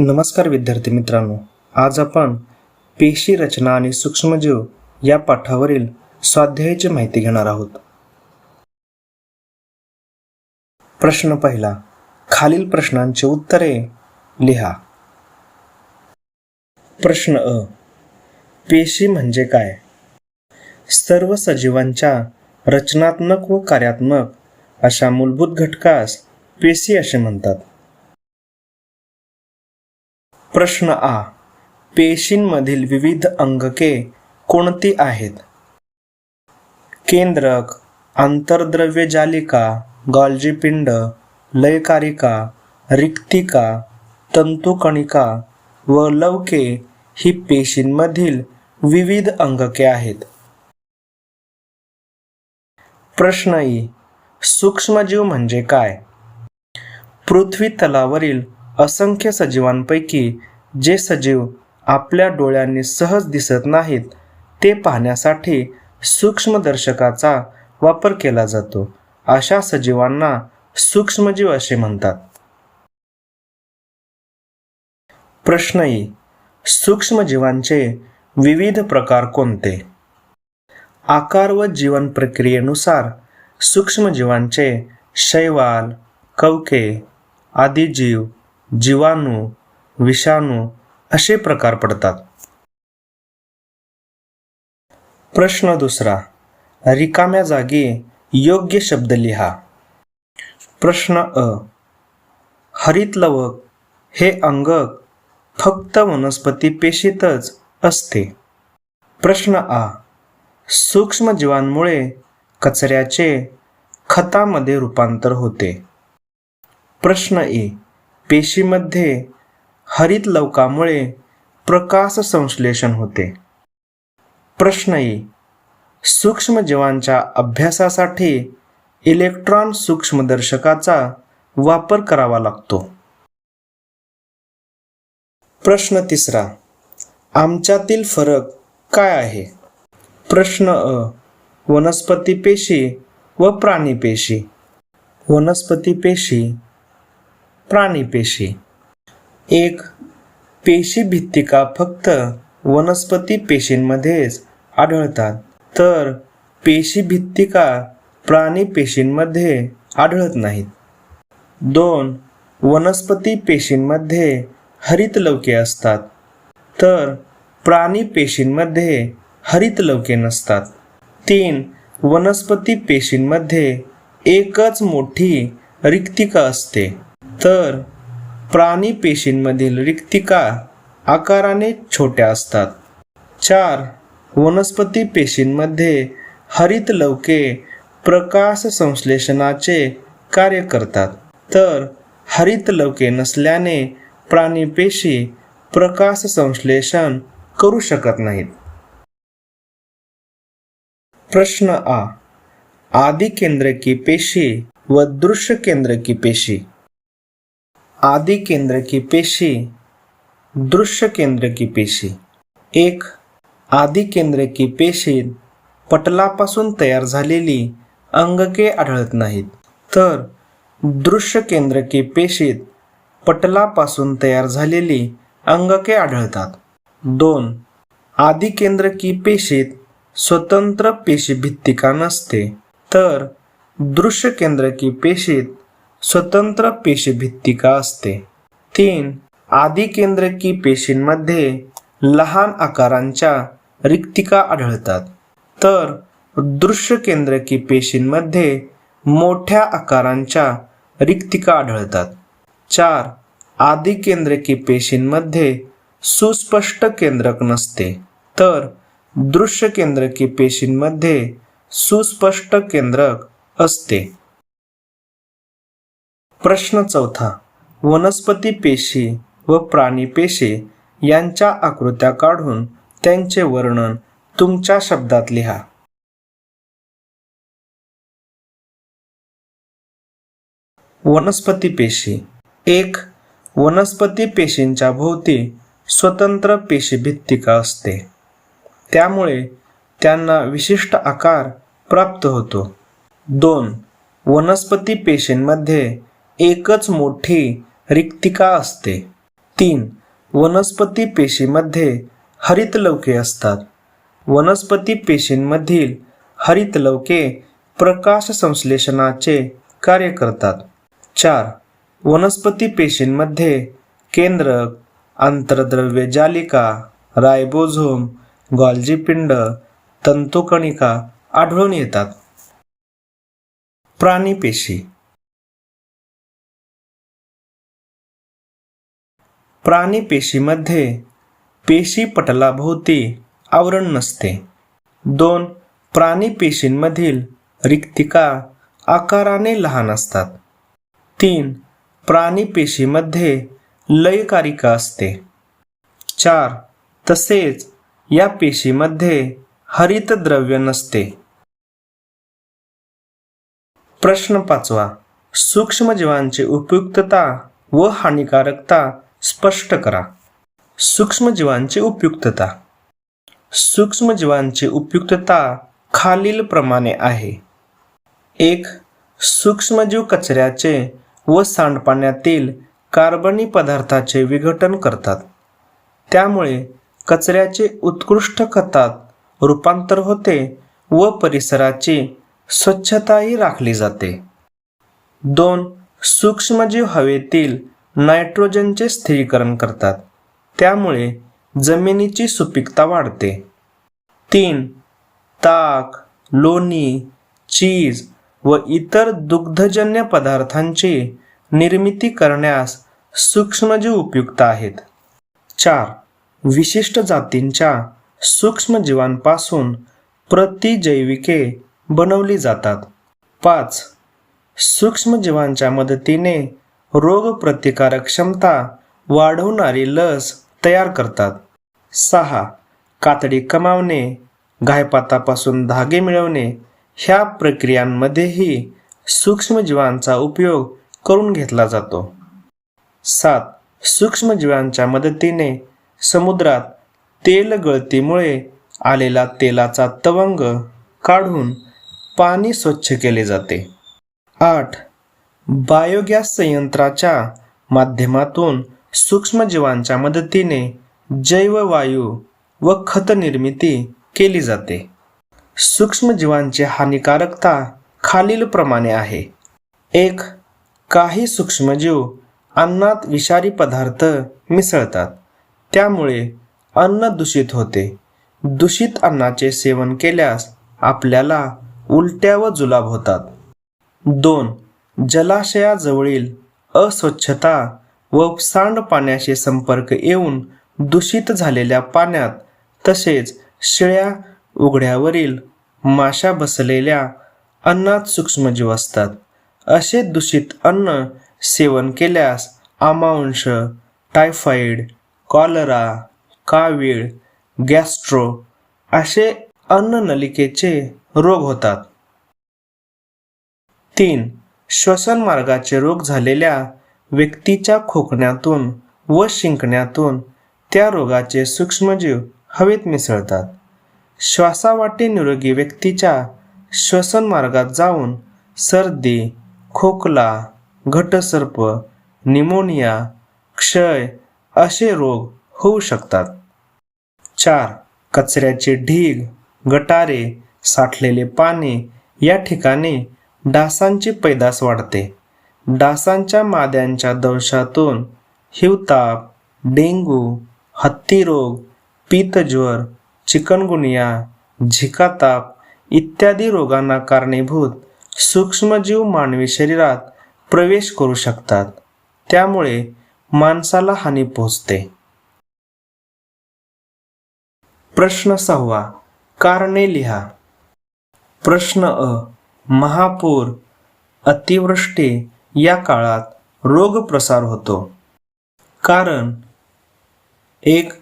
नमस्कार विद्यार्थी मित्रांनो आज आपण पेशी रचना आणि सूक्ष्मजीव या पाठावरील स्वाध्यायाची माहिती घेणार आहोत. प्रश्न पहिला खालील प्रश्नांची उत्तरे लिहा. प्रश्न अ पेशी म्हणजे काय? सर्व सजीवांच्या रचनात्मक व कार्यात्मक अशा मूलभूत घटकास पेशी असे म्हणतात. प्रश्न आ. पेशींमधील विविध अंगके कोणती आहेत? केंद्रक आंतरद्रव्य जालिका गॉल्जीपिंड लयकारिका रिक्तिका तंतुकणिका व लवके ही पेशींमधील विविध अंगके आहेत. प्रश्न ई. सूक्ष्मजीव म्हणजे काय? पृथ्वी तलावरील असंख्य सजीवांपैकी जे सजीव आपल्या डोळ्यांनी सहज दिसत नाहीत ते पाहण्यासाठी सूक्ष्मदर्शकाचा वापर केला जातो. अशा सजीवांना सूक्ष्मजीव असे म्हणतात. प्रश्न ई. सूक्ष्मजीवांचे विविध प्रकार कोणते? आकार व जीवन प्रक्रियेनुसार सूक्ष्मजीवांचे शैवाल कवके आदी जीव जीवाणू विषाणू असे प्रकार पडतात. प्रश्न दुसरा रिकाम्या जागी योग्य शब्द लिहा. प्रश्न अ हरितलवक हे अंगक फक्त वनस्पती पेशीतच असते. प्रश्न आ सूक्ष्मजीवांमुळे कचऱ्याचे खतामध्ये रूपांतर होते. प्रश्न ए पेशीमध्ये हरितलवकामुळे प्रकाश संश्लेषण होते. प्रश्नई सूक्ष्मजीवांच्या अभ्यासासाठी इलेक्ट्रॉन सूक्ष्मदर्शकाचा वापर करावा लागतो. प्रश्न तिसरा आमच्यातील फरक काय आहे? प्रश्न अ वनस्पती पेशी व प्राणी पेशी. वनस्पती पेशी प्राणी पेशी. एक पेशी भित्तिका फक्त वनस्पती पेशींमध्येच आढळतात. तर पेशी भित्तिका प्राणी पेशींमध्ये आढळत नाहीत. दोन वनस्पती पेशींमध्ये हरितलवके असतात. तर प्राणी पेशींमध्ये हरितलवके नसतात. तीन वनस्पती पेशींमध्ये एकच मोठी रिक्तिका असते. तर प्राणी पेशींमधील रिक्तिका आकाराने छोट्या असतात. चार वनस्पती पेशींमध्ये हरितलवके प्रकाश संश्लेषणाचे कार्य करतात. तर हरित लवके नसल्याने प्राणी पेशी प्रकाश संश्लेषण करू शकत नाहीत. प्रश्न आ. आदि केंद्रकी पेशी व दृश्य केंद्रकी पेशी. आदि केंद्रकी पेशी दृश्य केंद्रकी पेशी. एक आदि केंद्रकी पेशीत पटलापासून तयार झालेली अंगके आढळत नाहीत. तर दृश्य केंद्रकी पेशीत पटलापासून तयार झालेली अंगके आढळतात. दोन आदि केंद्रकी पेशीत स्वतंत्र पेशी भित्तिका नसते. तर दृश्य केंद्रकी पेशीत स्वतंत्र पेशीभित्तिका असते. तीन आदिकेंद्रकी पेशींमध्ये लहान आकारांच्या रिक्तिका आढळतात. तर दृश्य केंद्रकी पेशींमध्ये मोठ्या आकारांच्या रिक्तिका आढळतात. चार आदिकेंद्रकी पेशींमध्ये सुस्पष्ट केंद्रक नसते. तर दृश्य केंद्रकी पेशींमध्ये सुस्पष्ट केंद्रक असते. प्रश्न चौथा वनस्पती पेशी व प्राणी पेशी यांच्या आकृत्या काढून त्यांचे वर्णन तुमच्या शब्दात लिहा. वनस्पती पेशी. एक वनस्पती पेशींच्या भोवती स्वतंत्र पेशी भित्तिका असते. त्यामुळे त्यांना विशिष्ट आकार प्राप्त होतो. दोन वनस्पती पेशींमध्ये एकच मोठी रिक्तिका असते. तीन वनस्पती पेशीमध्ये हरितलवके असतात. वनस्पती पेशींमधील हरितलवके प्रकाश संश्लेषणाचे कार्य करतात. चार वनस्पती पेशींमध्ये केंद्रक आंतरद्रव्य जालिका रायबोझोम गॉल्जी पिंड तंतुकणिका आढळून येतात. प्राणी पेशी प्राणी पेशीमध्ये पेशी पटलाभोवती आवरण नसते. दोन प्राणी पेशींमधील रिक्तिका आकाराने लहान असतात. तीन प्राणी पेशीमध्ये लयकारिका असते. चार तसेच या पेशीमध्ये हरित द्रव्य नसते. प्रश्न पाचवा सूक्ष्मजीवांची उपयुक्तता व हानिकारकता स्पष्ट करा. सूक्ष्मजीवांची उपयुक्तता. सूक्ष्मजीवांची उपयुक्तता खालील प्रमाणे आहे. एक सूक्ष्मजीव कचऱ्याचे व सांडपाण्यातील कार्बनी पदार्थाचे विघटन करतात. त्यामुळे कचऱ्याचे उत्कृष्ट खतात रूपांतर होते व परिसराची स्वच्छताही राखली जाते. दोन सूक्ष्मजीव हवेतील नायट्रोजनचे स्थिरीकरण करतात. त्यामुळे जमिनीची सुपीकता वाढते. तीन ताक लोणी चीज व इतर दुग्धजन्य पदार्थांची निर्मिती करण्यास सूक्ष्मजीव उपयुक्त आहेत. चार विशिष्ट जातींच्या सूक्ष्मजीवांपासून प्रतिजैविके बनवली जातात. पाच सूक्ष्मजीवांच्या मदतीने रोगप्रतिकारक क्षमता वाढवणारी लस तयार करतात. सहा. कातडी कमावणे गायपातापासून धागे मिळवणे ह्या प्रक्रियांमध्येही सूक्ष्मजीवांचा उपयोग करून घेतला जातो. सात. सूक्ष्मजीवांच्या मदतीने समुद्रात तेल गळतीमुळे आलेला तेलाचा तवंग काढून पाणी स्वच्छ केले जाते. आठ. बायोगॅस संयंत्राच्या माध्यमातून सूक्ष्मजीवांच्या मदतीने जैववायू व खत निर्मिती केली जाते. सूक्ष्मजीवांची हानिकारकता खालीलप्रमाणे आहे. एक काही सूक्ष्मजीव अन्नात विषारी पदार्थ मिसळतात. त्यामुळे अन्न दूषित होते. दूषित अन्नाचे सेवन केल्यास आपल्याला उलट्या व जुलाब होतात. दोन जलाशयाजवळील अस्वच्छता व सांड पाण्याशी संपर्क येऊन दूषित झालेल्या पाण्यात तसेच शिळ्या उघड्यावरील माशा बसलेल्या अन्नात सूक्ष्मजीव असतात. असे दूषित अन्न सेवन केल्यास आमांश टायफॉईड कॉलरा कावीळ गॅस्ट्रो असे अन्ननलिकेचे रोग होतात. तीन श्वसन मार्गाचे रोग झालेल्या व्यक्तीच्या खोकण्यातून व शिंकण्यातून त्या रोगाचे सूक्ष्मजीव हवेत मिसळतात. श्वासावाटे निरोगी व्यक्तीच्या श्वसन मार्गात जाऊन सर्दी खोकला घटसर्प निमोनिया क्षय असे रोग होऊ शकतात. चार. कचऱ्याचे ढीग गटारे साठलेले पाणी या ठिकाणी डासांची पैदास वाढते. डासांच्या माद्यांच्या दंशातून हिवताप डेंगू हत्तीरोग पीतज्वर चिकनगुनिया झिका ताप इत्यादी रोगांना कारणीभूत सूक्ष्मजीव मानवी शरीरात प्रवेश करू शकतात. त्यामुळे माणसाला हानी पोहोचते. प्रश्न सहावा. कारणे लिहा. प्रश्न अ. महापूर अतिवृष्टी या काळात रोग प्रसार होतो. कारण एक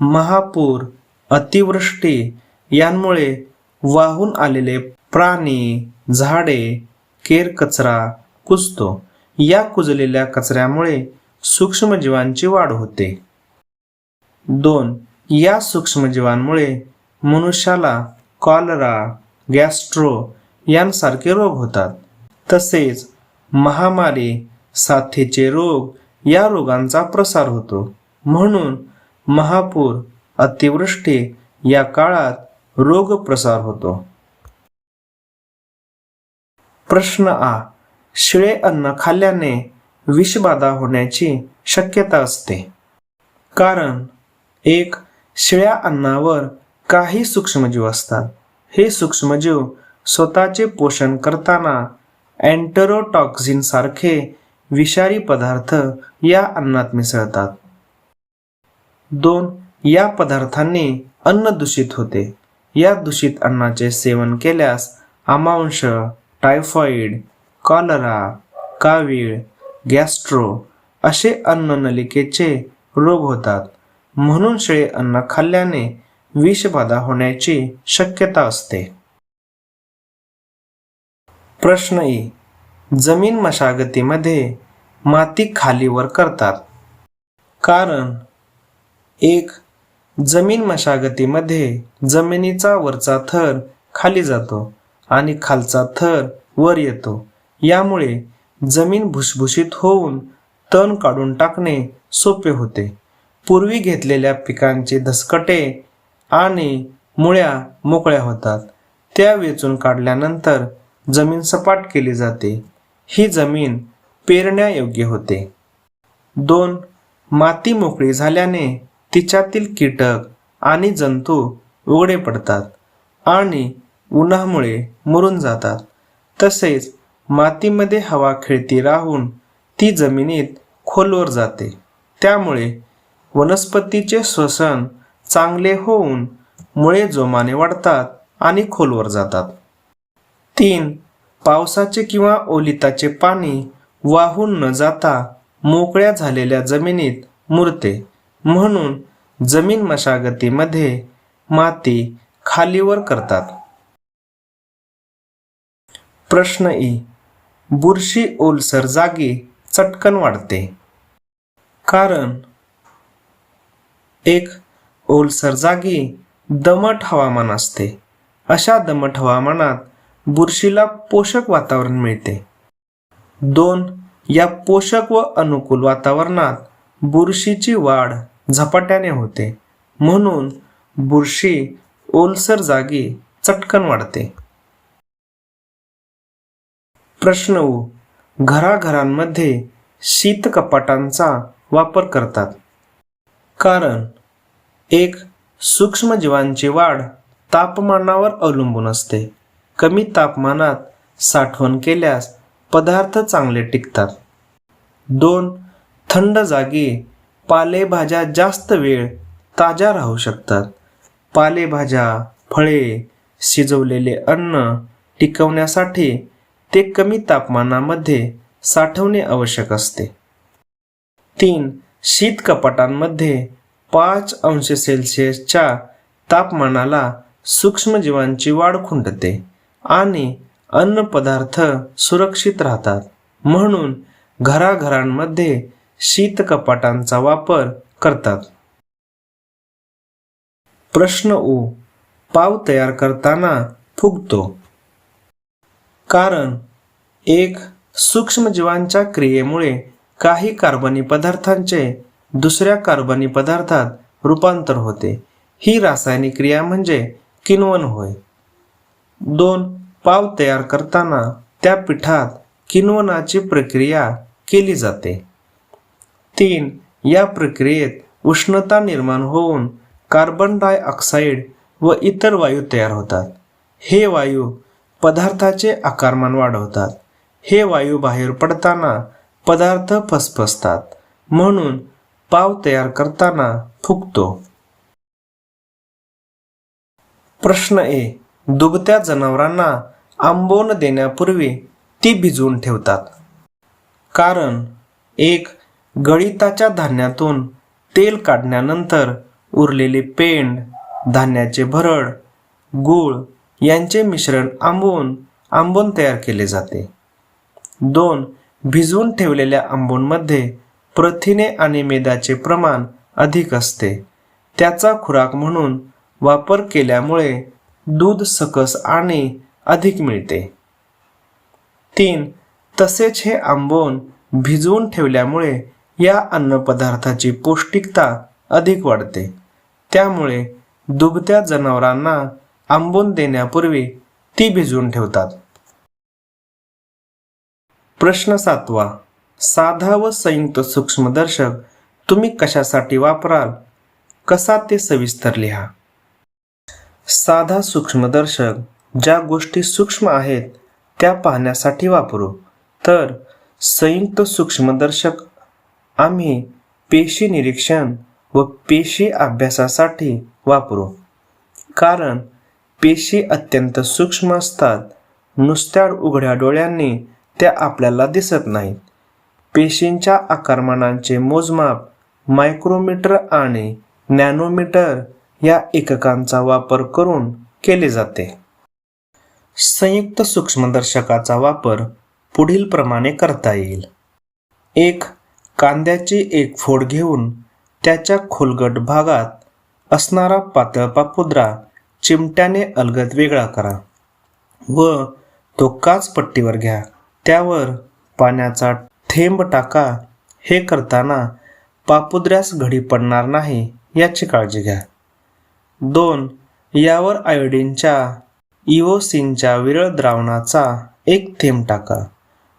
महापूर अतिवृष्टी यांमुळे वाहून आलेले प्राणी झाडे केर कचरा कुजतो या कुजलेल्या कचऱ्यामुळे सूक्ष्मजीवांची वाढ होते. दोन या सूक्ष्मजीवांमुळे मनुष्याला कॉलरा गॅस्ट्रो यांसारखे रोग होतात. तसेच महामारी साथीचे रोग या रोगांचा प्रसार होतो. म्हणून महापूर अतिवृष्टी या काळात रोग प्रसार होतो. प्रश्न आ. शिळे अन्न खाल्ल्याने विषबाधा होण्याची शक्यता असते. कारण एक शिळ्या अन्नावर काही सूक्ष्मजीव असतात. हे सूक्ष्मजीव स्वतःचे पोषण करताना अँटरोटॉक्झिन सारखे विषारी पदार्थ या अन्नात मिसळतात. दोन या पदार्थांनी अन्न दूषित होते. या दूषित अन्नाचे सेवन केल्यास आमांश टायफॉइड कॉलरा कावीळ गॅस्ट्रो असे अन्ननलिकेचे रोग होतात. म्हणून शेळी अन्न खाल्ल्याने विषबाधा होण्याची शक्यता असते. प्रश्न ए जमीन मशागतीमध्ये माती खालीवर करतात. कारण एक जमीन मशागतीमध्ये जमिनीचा वरचा थर खाली जातो आणि खालचा थर वर येतो. यामुळे जमीन भुसभुशीत होऊन तण काढून टाकणे सोपे होते. पूर्वी घेतलेल्या पिकांचे धसकटे आणि मुळ्या मोकळ्या होतात. त्या वेचून काढल्यानंतर जमीन सपाट केली जाते. ही जमीन पेरण्यायोग्य होते. दोन माती मोकळी झाल्याने तिच्यातील कीटक आणि जंतू उघडे पडतात आणि उन्हामुळे मरून जातात. तसेच मातीमध्ये हवा खेळती राहून ती जमिनीत खोलवर जाते. त्यामुळे वनस्पतीचे श्वसन चांगले होऊन मुळे जोमाने वाढतात आणि खोलवर जातात. तीन पावसाचे किंवा ओलिताचे पाणी वाहून न जाता मोकळ्या झालेल्या जमिनीत मुरते. म्हणून जमीन मशागतीमध्ये माती खालीवर करतात. प्रश्न ई बुरशी ओलसर जागी चटकन वाढते. कारण एक ओलसर जागी दमट हवामान असते. अशा दमट हवामानात बुरशीला पोषक वातावरण मिळते. दोन या पोषक व अनुकूल वातावरणात बुरशीची वाढ झपाट्याने होते. म्हणून बुरशी ओलसर जागी चटकन वाढते. प्रश्न ऊ घराघरांमध्ये शीत कपाटांचा वापर करतात. कारण एक सूक्ष्मजीवांची वाढ तापमानावर अवलंबून असते. कमी तापमानात साठवण केल्यास पदार्थ चांगले टिकतात. दोन थंड जागी पालेभाज्या जास्त वेळ ताज्या राहू शकतात. पालेभाज्या फळे शिजवलेले अन्न टिकवण्यासाठी ते कमी तापमानामध्ये साठवणे आवश्यक असते. तीन शीत कपाटांमध्ये पाच अंश सेल्सिअसच्या तापमानाला सूक्ष्मजीवांची वाढ खुंटते. आणि अन्न पदार्थ सुरक्षित राहतात. म्हणून घराघरांमध्ये शीत कपाटांचा वापर करतात. प्रश्न ऊ पाव तयार करताना फुगतो. कारण एक सूक्ष्मजीवांच्या क्रियेमुळे काही कार्बनी पदार्थांचे दुसऱ्या कार्बनी पदार्थात रूपांतर होते. ही रासायनिक क्रिया म्हणजे किण्वन होय. दोन पाव तयार करताना त्या पिठात किण्वनाची प्रक्रिया केली जाते. तीन या प्रक्रियेत उष्णता निर्माण होऊन कार्बन डायऑक्साईड व इतर वायू तयार होतात. हे वायू पदार्थाचे आकारमान वाढवतात. हे वायू बाहेर पडताना पदार्थ फसफसतात म्हणून पाव तयार करताना फुगतो. प्रश्न ए दुभत्या जनावरांना आंबोन देण्यापूर्वी ती भिजवून ठेवतात. कारण एक गळिताच्या धान्यातून तेल काढण्यानंतर उरलेले पेंड धान्याचे भरड गूळ यांचे मिश्रण आंबवून आंबोन तयार केले जाते. दोन भिजवून ठेवलेल्या आंबोनमध्ये प्रथिने आणि मेदाचे प्रमाण अधिक असते. त्याचा खुराक म्हणून वापर केल्यामुळे दूध सकस आणि अधिक मिळते. तीन तसेच हे आंबोन भिजवून ठेवल्यामुळे या अन्नपदार्थाची पौष्टिकता अधिक वाढते. त्यामुळे दुभत्या जनावरांना आंबून देण्यापूर्वी ती भिजवून ठेवतात. प्रश्न सातवा साधा व संयुक्त सूक्ष्मदर्शक तुम्ही कशासाठी वापराल? कसा ते सविस्तर लिहा साधा सूक्ष्मदर्शक ज्या गोष्टी सूक्ष्म आहेत त्या पाहण्यासाठी वापरू. तर संयुक्त सूक्ष्मदर्शक आम्ही पेशी निरीक्षण व पेशी अभ्यासासाठी वापरू. कारण पेशी अत्यंत सूक्ष्म असतात नुसत्या उघड्या डोळ्यांनी त्या आपल्याला दिसत नाहीत. पेशींच्या आकारमानांचे मोजमाप मायक्रोमीटर आणि नॅनोमीटर या एककांचा वापर करून केले जाते. संयुक्त सूक्ष्मदर्शकाचा वापर पुढील प्रमाणे करता येईल. एक कांद्याची एक फोड घेऊन त्याच्या खोलगट भागात असणारा पातळ पापुद्रा चिमट्याने अलगद वेगळा करा व तो काच पट्टीवर घ्या. त्यावर पाण्याचा थेंब टाका. हे करताना पापुद्र्यास घडी पडणार नाही याची काळजी घ्या. दोन यावर आयोडीनच्या इओसिनच्या विरळ द्रावणाचा एक थेंब टाका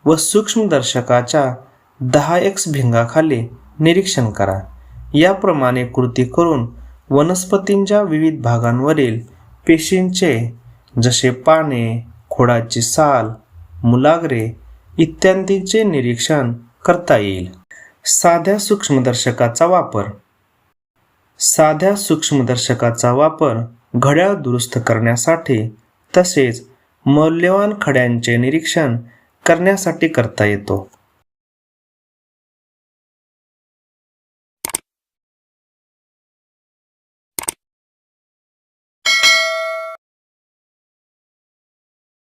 व सूक्ष्मदर्शकाच्या दहा एक्स भिंगाखाली निरीक्षण करा. याप्रमाणे कृती करून वनस्पतींच्या विविध भागांवरील पेशींचे जसे पाने खोडाची साल मुलाग्रे इत्यादींचे निरीक्षण करता येईल. साध्या सूक्ष्मदर्शकाचा वापर साध्या सूक्ष्मदर्शकाचा वापर घड्याळ दुरुस्त करण्यासाठी तसेच मौल्यवान खड्यांचे निरीक्षण करण्यासाठी करता येतो.